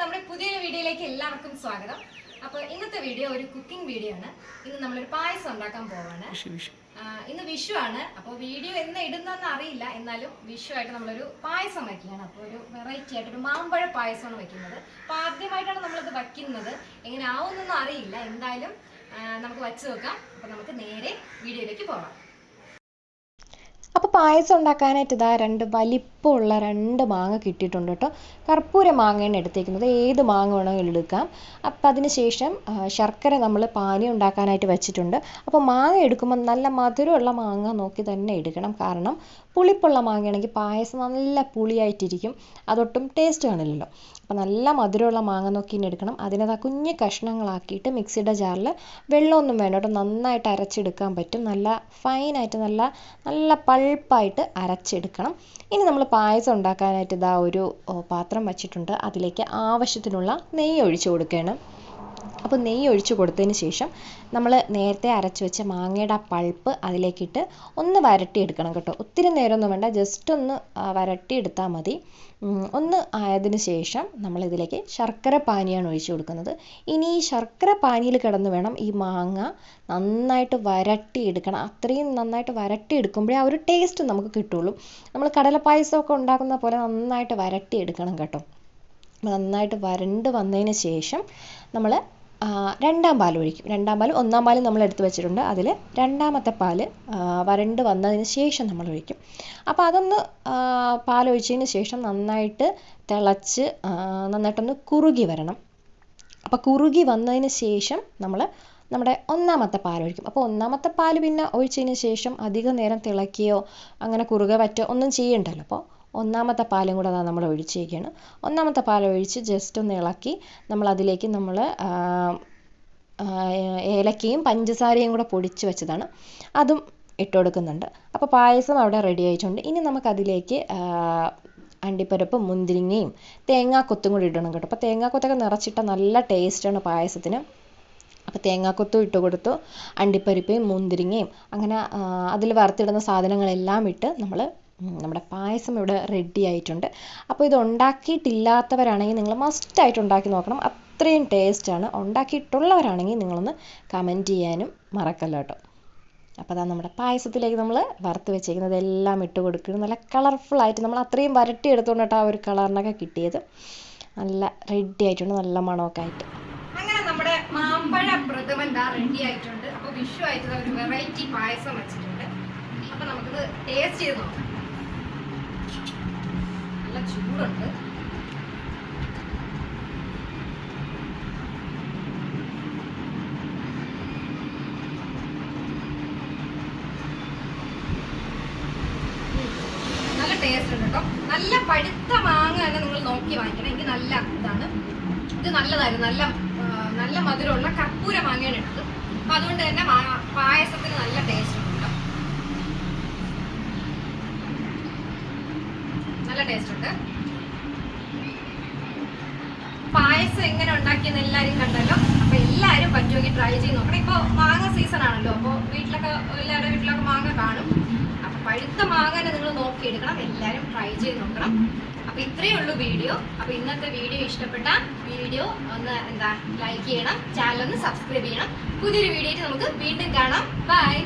നമ്മുടെ പുതിയൊരു വീഡിയോയിലേക്ക് എല്ലാവർക്കും സ്വാഗതം. അപ്പോൾ ഇന്നത്തെ വീഡിയോ ഒരു കുക്കിംഗ് വീഡിയോ ആണ്. ഇന്ന് നമ്മളൊരു പായസം ഉണ്ടാക്കാൻ പോവാണ്. ഇന്ന് വിഷു ആണ്. അപ്പോൾ വീഡിയോ എന്ന് ഇടുന്നെന്ന് അറിയില്ല. എന്നാലും വിഷു ആയിട്ട് നമ്മളൊരു പായസം വയ്ക്കുകയാണ് അപ്പോൾ ഒരു വെറൈറ്റി ആയിട്ട് ഒരു മാമ്പഴ പായസമാണ് വെക്കുന്നത്. അപ്പോൾ ആദ്യമായിട്ടാണ് നമ്മളിത് വയ്ക്കുന്നത് എങ്ങനെ ആവുമെന്നൊന്നും അറിയില്ല. എന്തായാലും നമുക്ക് വച്ച് നോക്കാം. അപ്പോൾ നമുക്ക് നേരെ വീഡിയോയിലേക്ക് പോകാം പായസം ഉണ്ടാക്കാനായിട്ട് ഇതാ രണ്ട് വലിപ്പമുള്ള രണ്ട് മാങ്ങ കിട്ടിയിട്ടുണ്ട് കേട്ടോ. കർപ്പൂര മാങ്ങയാണ് എടുത്തേക്കുന്നത്. ഏത് മാങ്ങ വേണമെങ്കിലും എടുക്കാം. അപ്പം അതിന് ശേഷം ശർക്കര നമ്മൾ പാനി ഉണ്ടാക്കാനായിട്ട് വെച്ചിട്ടുണ്ട്. അപ്പോൾ മാങ്ങ എടുക്കുമ്പോൾ നല്ല മധുരമുള്ള മാങ്ങ നോക്കി തന്നെ എടുക്കണം. കാരണം പുളിപ്പുള്ള മാങ്ങയാണെങ്കിൽ പായസം നല്ല പുളിയായിട്ടിരിക്കും. അതൊട്ടും ടേസ്റ്റ് കാണില്ലല്ലോ. അപ്പോൾ നല്ല മധുരമുള്ള മാങ്ങ നോക്കി ഇനി എടുക്കണം. അതിനത് ആ കുഞ്ഞ് കഷ്ണങ്ങളാക്കിയിട്ട് മിക്സിയുടെ ജാറിൽ വെള്ളമൊന്നും വേണ്ട കേട്ടോ. നന്നായിട്ട് അരച്ചെടുക്കാൻ പറ്റും. നല്ല ഫൈനായിട്ട് നല്ല നല്ല പൾപ്പായിട്ട് അരച്ചെടുക്കണം. ഇനി നമ്മൾ പായസം ഉണ്ടാക്കാനായിട്ട് ഇതാ ഒരു പാത്രം വച്ചിട്ടുണ്ട്. അതിലേക്ക് ആവശ്യത്തിനുള്ള നെയ്യ് ഒഴിച്ചു കൊടുക്കുകയാണ് അപ്പോൾ നെയ്യ് ഒഴിച്ച് കൊടുത്തതിന് ശേഷം നമ്മൾ നേരത്തെ അരച്ച് വെച്ച മാങ്ങയുടെ ആ പൾപ്പ് അതിലേക്കിട്ട് ഒന്ന് വരട്ടിയെടുക്കണം കേട്ടോ. ഒത്തിരി നേരമൊന്നും വേണ്ട ജസ്റ്റ് ഒന്ന് വരട്ടിയെടുത്താൽ മതി. ഒന്ന് ആയതിന് ശേഷം നമ്മൾ ഇതിലേക്ക് ശർക്കര പാനിയാണ് ഒഴിച്ചു കൊടുക്കുന്നത്. ഇനി ഈ ശർക്കര പാനിയിൽ കിടന്ന് വേണം ഈ മാങ്ങ നന്നായിട്ട് വരട്ടിയെടുക്കണം. അത്രയും നന്നായിട്ട് വരട്ടിയെടുക്കുമ്പോഴേ ആ ഒരു ടേസ്റ്റ് നമുക്ക് കിട്ടുള്ളൂ. നമ്മൾ കടലപ്പായസമൊക്കെ ഉണ്ടാക്കുന്ന പോലെ നന്നായിട്ട് വരട്ടിയെടുക്കണം കേട്ടോ. നന്നായിട്ട് വരണ്ട് വന്നതിന് ശേഷം നമ്മൾ രണ്ടാം പാൽ ഒഴിക്കും. രണ്ടാം പാൽ ഒന്നാം പാൽ നമ്മൾ എടുത്ത് വെച്ചിട്ടുണ്ട്. അതിൽ രണ്ടാമത്തെ പാൽ വരണ്ട് വന്നതിന് ശേഷം നമ്മൾ ഒഴിക്കും. അപ്പോൾ അതൊന്ന് പാലൊഴിച്ചതിന് ശേഷം നന്നായിട്ട് തിളച്ച് നന്നായിട്ട് നന്നായിട്ടൊന്ന് കുറുകി വരണം. അപ്പോൾ കുറുകി വന്നതിന് ശേഷം നമ്മൾ നമ്മുടെ ഒന്നാമത്തെ പാൽ ഒഴിക്കും. അപ്പോൾ ഒന്നാമത്തെ പാൽ പിന്നെ ഒഴിച്ചതിന് ശേഷം അധിക നേരം തിളക്കുകയോ അങ്ങനെ കുറുകെ വറ്റുകയോ ഒന്നും ചെയ്യണ്ടല്ലോ. അപ്പോൾ ഒന്നാമത്തെ പാലും കൂടെ നമ്മൾ ഒഴിച്ചേക്കാണ് ഒന്നാമത്തെ പാൽ ഒഴിച്ച് ജസ്റ്റ് ഒന്ന് ഇളക്കി നമ്മൾ അതിലേക്ക് നമ്മൾ ഏലക്കയും പഞ്ചസാരയും കൂടെ പൊടിച്ച് വെച്ചതാണ്. അതും ഇട്ട് കൊടുക്കുന്നുണ്ട്. അപ്പോൾ പായസം അവിടെ റെഡി ആയിട്ടുണ്ട്. ഇനി നമുക്കതിലേക്ക് അണ്ടിപ്പരിപ്പും മുന്തിരിങ്ങയും തേങ്ങാക്കൊത്തും കൂടി ഇടണം കേട്ടോ. അപ്പോൾ തേങ്ങാക്കൊത്തൊക്കെ നിറച്ചിട്ട നല്ല ടേസ്റ്റാണ് പായസത്തിന്. അപ്പോൾ തേങ്ങാക്കൊത്തും ഇട്ട് കൊടുത്തു. അണ്ടിപ്പരിപ്പയും മുന്തിരിങ്ങയും അങ്ങനെ അതിൽ വറുത്തിടുന്ന സാധനങ്ങളെല്ലാം ഇട്ട് നമ്മൾ നമ്മുടെ പായസം ഇവിടെ റെഡി ആയിട്ടുണ്ട്. അപ്പോൾ ഇത് ഉണ്ടാക്കിയിട്ടില്ലാത്തവരാണെങ്കിൽ നിങ്ങൾ മസ്റ്റായിട്ട് ഉണ്ടാക്കി നോക്കണം. അത്രയും ടേസ്റ്റാണ് ഉണ്ടാക്കിയിട്ടുള്ളവരാണെങ്കിൽ നിങ്ങളൊന്ന് കമന്റ് ചെയ്യാനും മറക്കല്ല കേട്ടോ അപ്പോൾ അതാ നമ്മുടെ പായസത്തിലേക്ക് നമ്മൾ വറുത്ത് വെച്ചേക്കുന്നത് എല്ലാം ഇട്ട് കൊടുക്കുന്നത് നല്ല കളർഫുൾ ആയിട്ട് നമ്മൾ അത്രയും വരട്ടി എടുത്തുകൊണ്ടിട്ട് ആ ഒരു കളറിനൊക്കെ കിട്ടിയത്. നല്ല റെഡി ആയിട്ടുണ്ട്. നല്ല മണമൊക്കെ ആയിട്ട്. അങ്ങനെ നമ്മുടെ മാമ്പഴ പ്രഥമൻ ദാ റെഡി ആയിട്ടുണ്ട്. അപ്പൊ വിഷു ആയിട്ട് ഒരു വെറൈറ്റി പായസം വെച്ചിട്ടുണ്ട്. അപ്പോൾ നമുക്കിത് ടേസ്റ്റ് ചെയ്ത് നോക്കാം. ചൂടുണ്ട്. നല്ല ടേസ്റ്റ് ഉണ്ട് കേട്ടോ നല്ല പഴുത്ത മാങ്ങ തന്നെ നിങ്ങൾ നോക്കി വാങ്ങിക്കണം. എനിക്ക് നല്ല ഇതാണ്. ഇത് നല്ലതായിരുന്നു. നല്ല നല്ല മധുരമുള്ള കർപ്പൂര മാങ്ങയാണ് എടുത്തത് അപ്പൊ അതുകൊണ്ട് തന്നെ പായസത്തിന് നല്ല ടേസ്റ്റ് ഉണ്ട് കേട്ടോ. നല്ല ടേസ്റ്റ് ഉണ്ട്. പായസം എങ്ങനെ ഉണ്ടാക്കിയെന്ന് എല്ലാവരും കണ്ടല്ലോ. അപ്പൊ എല്ലാവരും പറ്റുമെങ്കിൽ ട്രൈ ചെയ്ത് നോക്കണം. ഇപ്പൊ മാങ്ങ സീസൺ ആണല്ലോ. അപ്പോൾ വീട്ടിലൊക്കെ എല്ലാവരുടെ വീട്ടിലൊക്കെ മാങ്ങ കാണും. അപ്പൊ പഴുത്ത മാങ്ങനെ നിങ്ങൾ നോക്കിയെടുക്കണം. എല്ലാവരും ട്രൈ ചെയ്ത് നോക്കണം. അപ്പൊ ഇത്രയേ ഉള്ളൂ വീഡിയോ. അപ്പൊ ഇന്നത്തെ വീഡിയോ ഇഷ്ടപ്പെട്ട വീഡിയോ ഒന്ന് എന്താ ലൈക്ക് ചെയ്യണം. ചാനൽ ഒന്ന് സബ്സ്ക്രൈബ് ചെയ്യണം. പുതിയൊരു വീഡിയോ നമുക്ക് വീണ്ടും കാണാം. ബൈ